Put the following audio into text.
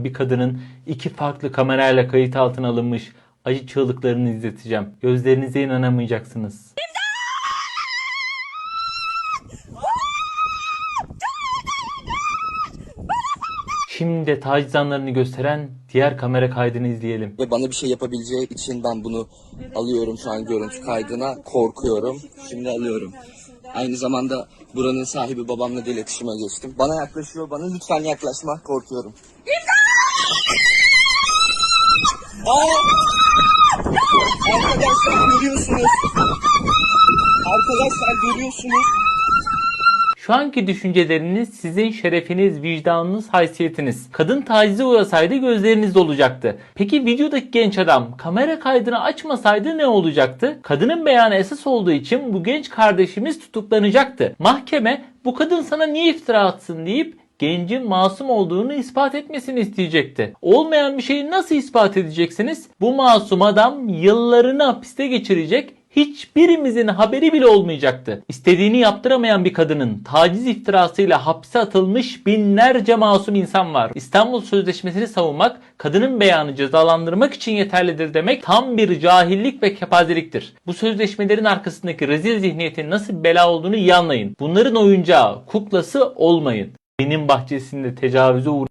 yaşayan bir kadının iki farklı kamerayla kayıt altına alınmış acı çığlıklarını izleteceğim. Gözlerinize inanamayacaksınız. Şimdi de taciz anlarını gösteren diğer kamera kaydını izleyelim. ve bana bir şey yapabileceği için ben bunu alıyorum şu an görüntü kaydına. Korkuyorum. Şimdi alıyorum. Aynı zamanda buranın sahibi babamla da iletişime geçtim. Bana yaklaşıyor. Bana lütfen yaklaşma. Korkuyorum. Aa! Arkadaşlar görüyorsunuz. Arkadaşlar görüyorsunuz. Şu anki düşünceleriniz sizin şerefiniz, vicdanınız, haysiyetiniz. Kadın tacize uğrasaydı gözleriniz olacaktı. Peki videodaki genç adam kamera kaydını açmasaydı ne olacaktı? Kadının beyanı esas olduğu için bu genç kardeşimiz tutuklanacaktı. Mahkeme bu kadın sana niye iftira atsın deyip gencin masum olduğunu ispat etmesini isteyecekti. Olmayan bir şeyi nasıl ispat edeceksiniz? Bu masum adam yıllarını hapiste geçirecek hiçbirimizin haberi bile olmayacaktı. İstediğini yaptıramayan bir kadının taciz iftirasıyla hapse atılmış binlerce masum insan var. İstanbul Sözleşmesi'ni savunmak, kadının beyanı cezalandırmak için yeterlidir demek tam bir cahillik ve kepazeliktir. Bu sözleşmelerin arkasındaki rezil zihniyetin nasıl bela olduğunu iyi anlayın. Bunların oyuncağı, kuklası olmayın. Benim bahçesinde tecavüze uğrayan